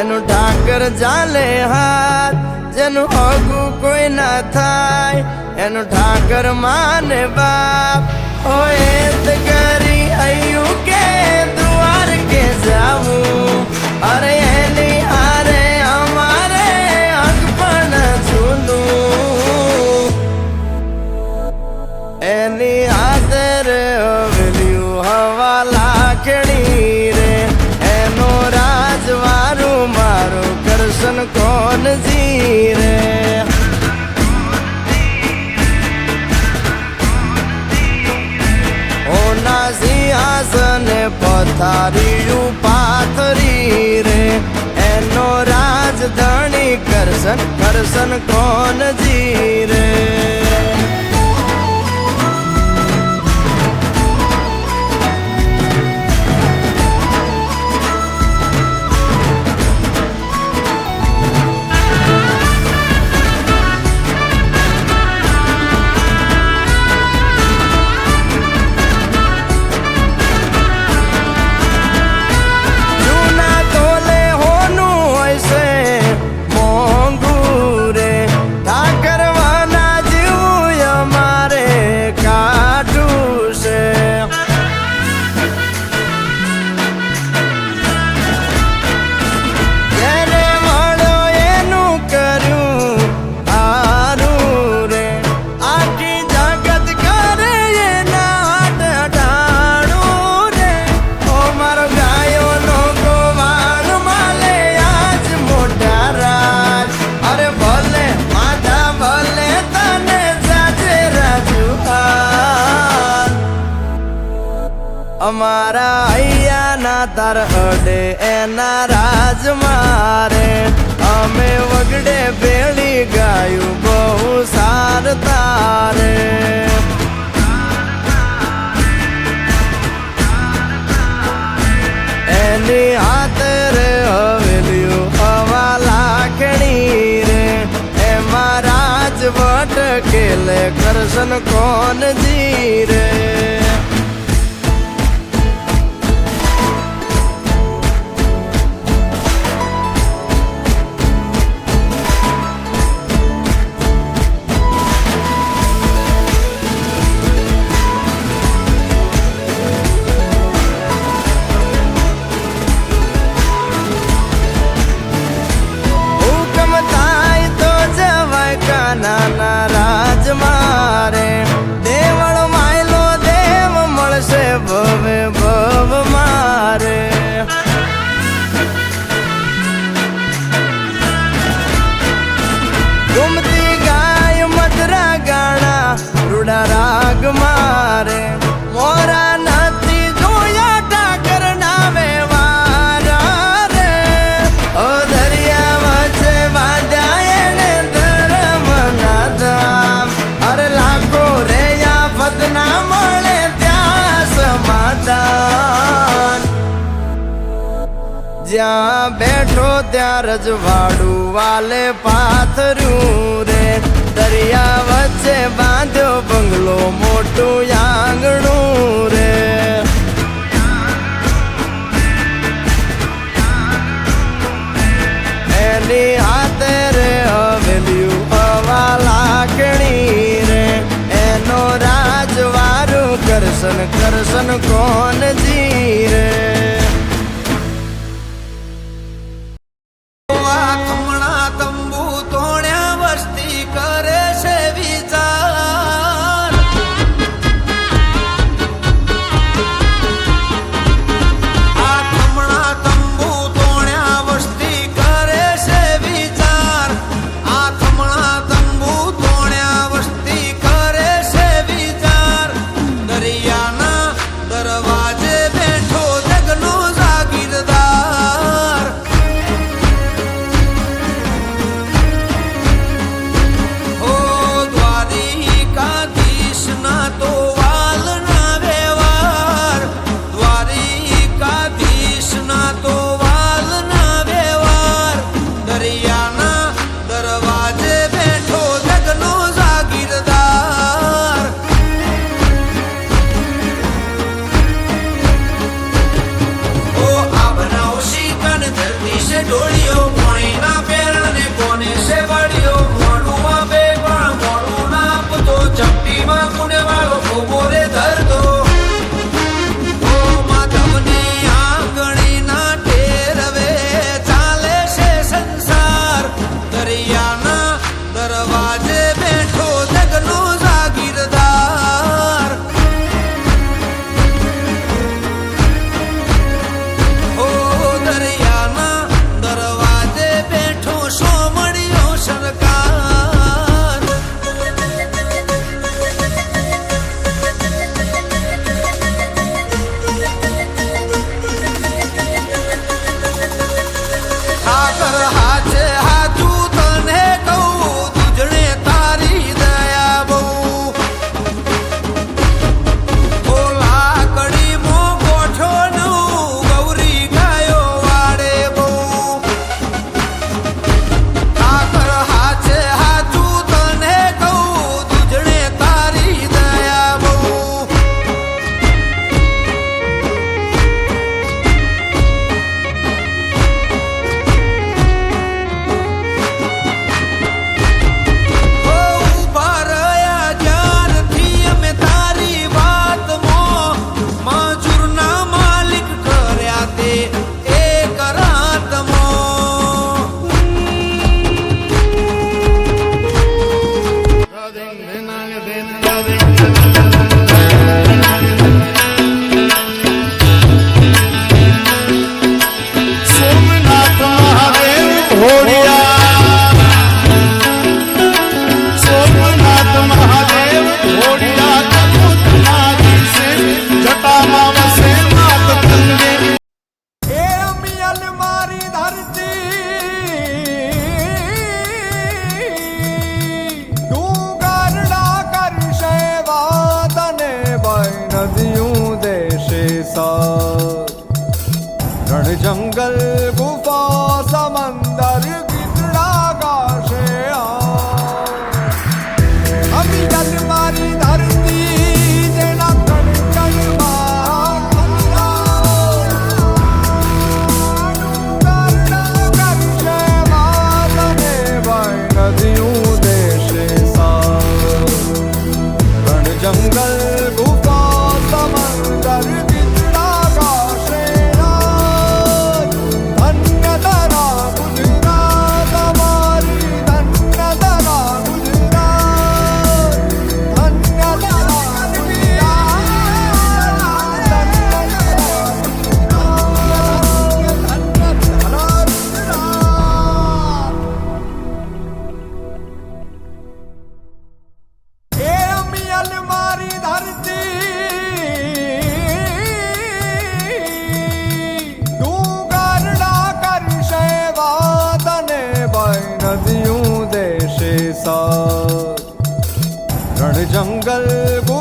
એનું ઠાકર ચાલે હાથ, જેનું હગું કોઈ ના થાય, એનું ઠાકર માને બાપ. હોય તો કરી અયું કે દ્વાર કે જાવું? અરે એની અમારે અંગ પણ એની થારીયું પાથરી રે. એનો રાજધણી કરશન કરશન કોણ જી? દર્શન કોણ જીરે? જ્યાં બેઠો ત્યાં રજવાડું વાલે પાથર્યું રે. દરિયા વચ્ચે બાંધ્યો બંગલો મોટું આંગણું રે. એની હાથે રે હવેલ્યું હવા લાકણી રે. એનો રાજવારું કરશન કરશન કોણ જીરે? 정갈고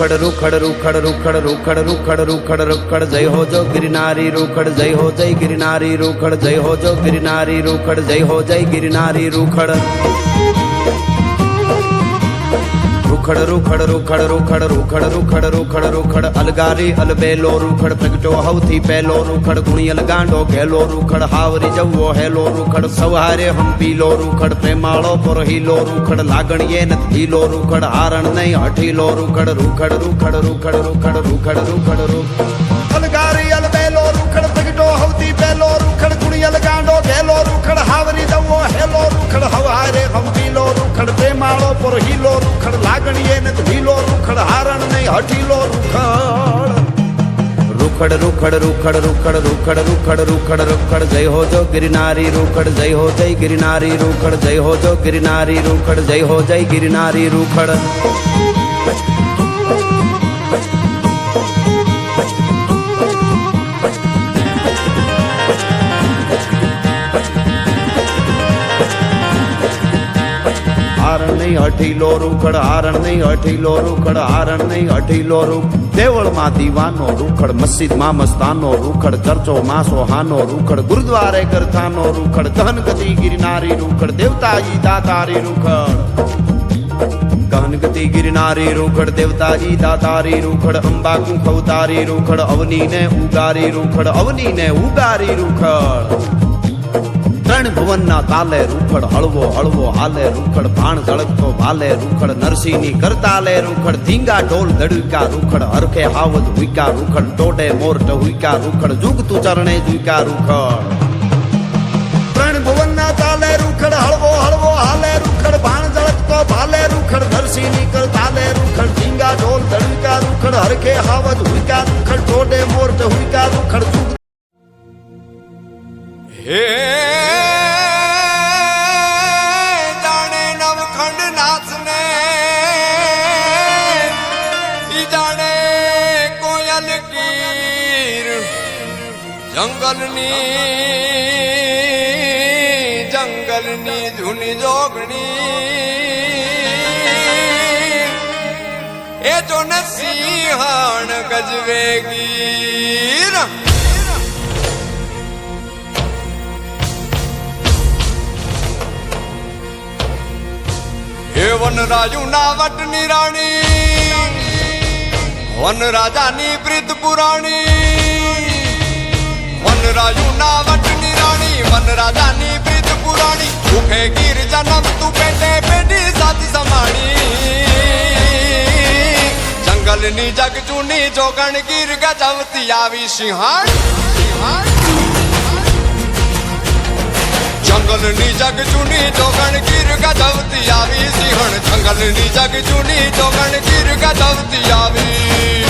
રૂખડ રૂખડ રૂખડ રૂખડ રૂખડ રૂખડ રૂખડ રૂખડ જય હો જો ગિરનારી રૂખડ, જય હો જય ગિરનારી રૂખડ, જય હો જો ગિરનારી રૂખડ, જય હો જય ગિરનારી રૂખડ. રૂખડ રૂખડ રૂખડ રૂખડ રૂખડ રૂખડ રૂખડ રૂખડ અલગારી અલબેલો રૂખડ પ્રગટો હવથી પહેલો રૂખડ ગુણી અલગાંડો ઘેલો રૂખડ હાવરી જવો હેલો રૂખડ સવારે હંપીલો રૂખડ પ્રેમાળો પરહીલો રૂખડ લાગણીએ નથી ઢીલો રૂખડ હારણ નહીં હઠીલો રૂખડ રૂખડ રૂખડ રૂખડ રૂખડ રૂખડ રૂખડ રૂખડ અલગારી અલબેલો રૂખડ પ્રગટો હવથી પહેલો રૂખડ ગુણી અલગાંડો ઘેલો રૂખડ હાવરી જવો હેલો રૂખડ હવારે હંપીલો રૂખડ પ્રેમાળો પરહીલો રૂખડ લાગણીએ નથી ઢીલો રૂખડ હારણ ને હઠીલો રૂખડ. રૂખડ રૂખડ રૂખડ રૂખડ રૂખડ રૂખડ રૂખડ જય હો જો ગિરનારી રૂખડ, જય હો જય ગિરનારી રૂખડ, જય હો જો ગિરનારી રૂખડ, જય હો જય ગિરનારી રૂખડ. નહીં હઠીલો રૂખડ હારણ નહીં હઠીલો રૂખડ હારણ નહીં હઠીલો રૂખ દેવળમાં દીવાનો રૂખડ, મસ્જિદમાં મસ્તાનો રૂખડ ચર્ચો માં સોહાનો રૂખડ, ગુરુદ્વારે ગરથાનો રૂખડ ગહનગતિ ગિરનારી રૂખડ, દેવતાજી દાતારી રૂખડ. ગહનગતિ ગિરનારી રૂખડ, દેવતાજી દાતારી રૂખડ, અંબા કુંખ અવતારી રૂખડ અવની ને ઉગારી રૂખડ અવની ને ઉગારી રૂખડ. ત્રણ ભુવનના તાલે રૂખડ હળવો હળવો હાલે રૂખડ ભાણ ઝળકતો ભાલે રૂખડ નરસિંહની કરતાલે રૂખડ ધીંગા ઢોલ દડુકા રૂખડ હરખે હાવજ હુઈકા રૂખડ ટોડે મોર હુઈકા રૂખડ જુગતું ચરણે જુઈકા રૂખડ. ત્રણ ભુવનના તાલે રૂખડ ટોડે મોર હુઈકા રૂખડ હે જાણે નવખંડ નાથને, ઈ જાણે કોયલ કીર જંગલની જંગલની ધૂની જોગણી. એ જો ને સિંહણ ગજવે ગીર હે વન રાજુ ના વટની રાણી. વન રાજાની પ્રીત પુરાણી. વન રાજુ ના વટની રાણી, વન રાજાની પ્રીત પુરાણી. ભૂખે ગીર જન્મ, તું પેટે પેટી સાથી સમાણી. જંગલની જગ ચૂની જોગણ ગીર ગજવતી આવી સિંહાણ. સિંહાણ. જંગલની જગ ચૂની જોગણ ગીર ગજવતી આવી સિંહણ જંગલની જગ ચૂની જોગણ ગીર ગજવતી આવી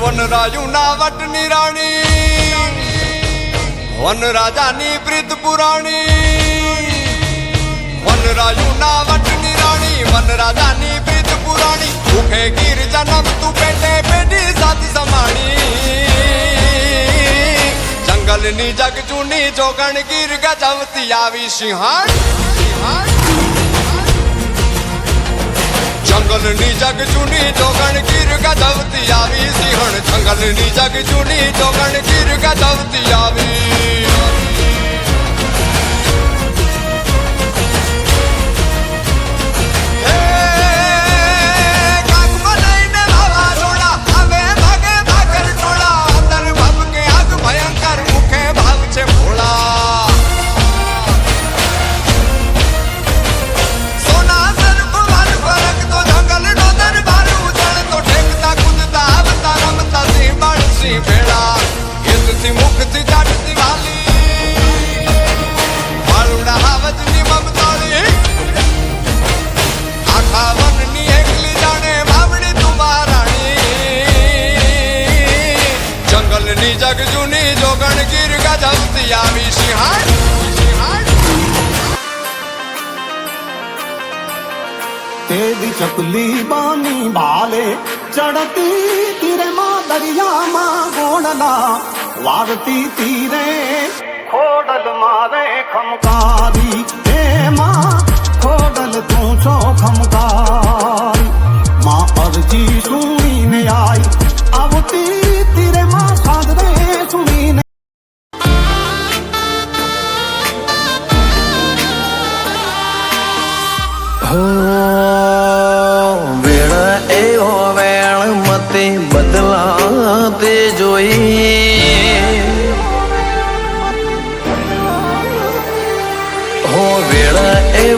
હે વન રાજુ ના વટની રાણી. વન રાજાની પ્રીત પુરાણી. વનરાજુ ના વટની રાણી, વન રાજાની પ્રીત પુરાણી. ભૂખે ગીર જન્મ તું પેટે પેટી સાથી સમાણી. જંગલની જગ ચૂની જોગણ ગીર ગજવતી આવી સિંહાણ સિંહાણ. જંગલની જગ ચૂની જોગણ ગીર ગજવતી આવી સિંહણ જંગલની જગ ચૂની જોગણ ગીર ગજવતી આવી હે, चतुली बानी भाले चढ़ती तीरे माँ दरिया माँ गोड़ला वारती तीरे खोडल मारे खमकारी हे माँ खोडल तू छो खमकारी माँ अर्जी सुनी ने आई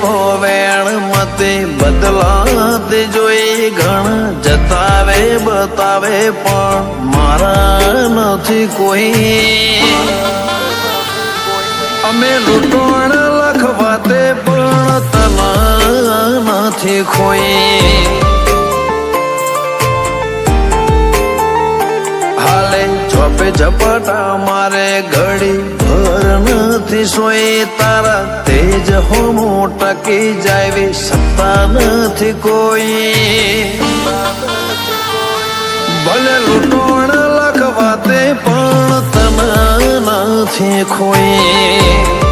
એવો વેણ મતે બદલાત જોઈ ઘણ જતાવે, બતાવે પણ મારા નથી કોઈ. અમે લૂંટણ લખવાતે પણ તના નથી કોઈ. હાલે, ઝપે ઝપટા મારે ઘડી નથી સોય તારા તેજ હોમો ટકી જાવી સત્તા નથી કોઈ. ભલે લૂંટણ લખવાતે પણ તના નથી ખોઈ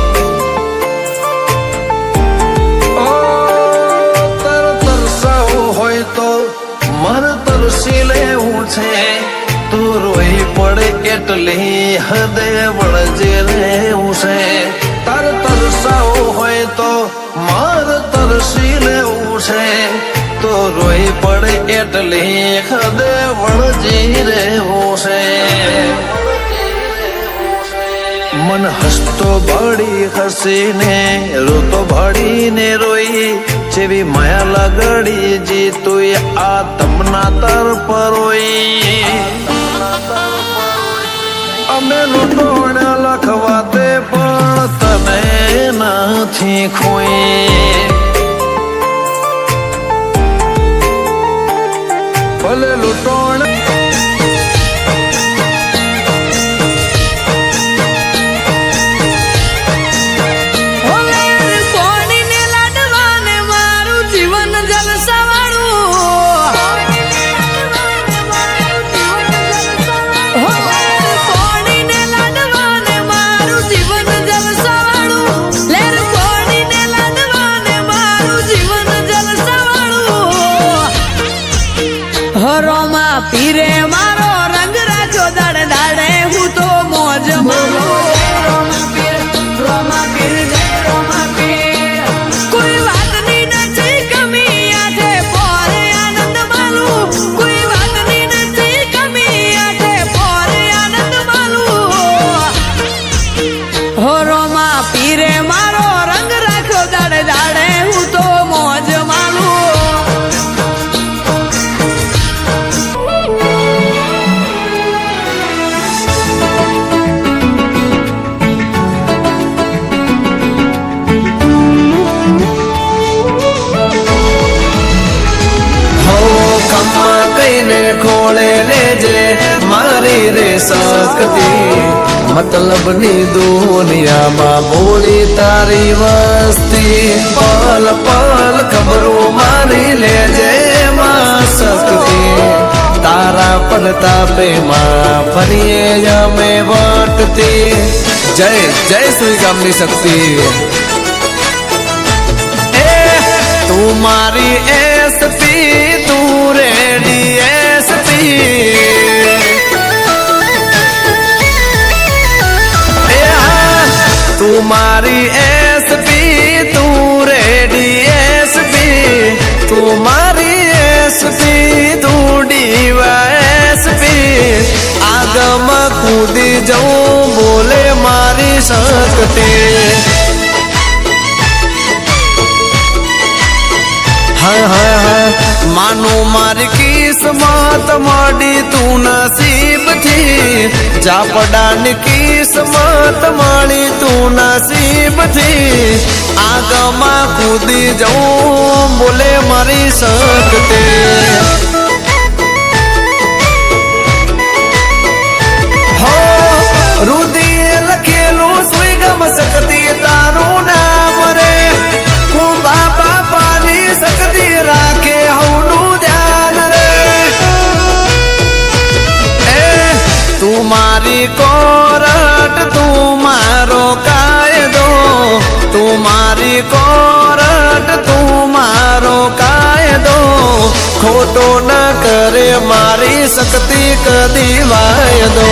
રોઈ પડે એટલી હદે વળજે રહેવું છે તાર તરસાવું હોય તો માર તરસી લેવું છે તો રોઈ પડે એટલી હદે વળજી રહેવું છે મન હસતો ભળી હસીને, રોતો ભળીને રોઈ. જેવી માયા લગડી જીતુય આ તમના તર પરોઈ અમે લૂંટોણ લખવાતે પણ તને નથી ખોઈ. ભલે લૂંટોણ મતલબની દુનિયામાં બોલી તારી વસ્તી પલ પલ ખબરો મારી લેજે માં શક્તિ તારા પલતાપે માં ફરીએ અમે વટતી જય જય શ્રી ગામની શક્તિ તું મારી એસપી જવું બોલે મારી શક્તિ હા હા હા માનું મારી કિસ્મત માડી તું નસીબથી જાપડાની કિસ્મત માડી તું નસીબથી આગમાં કૂદી જવું બોલે મારી શક્તિ ખોટો ના કરે મારી શક્તિ કદી વાયદો.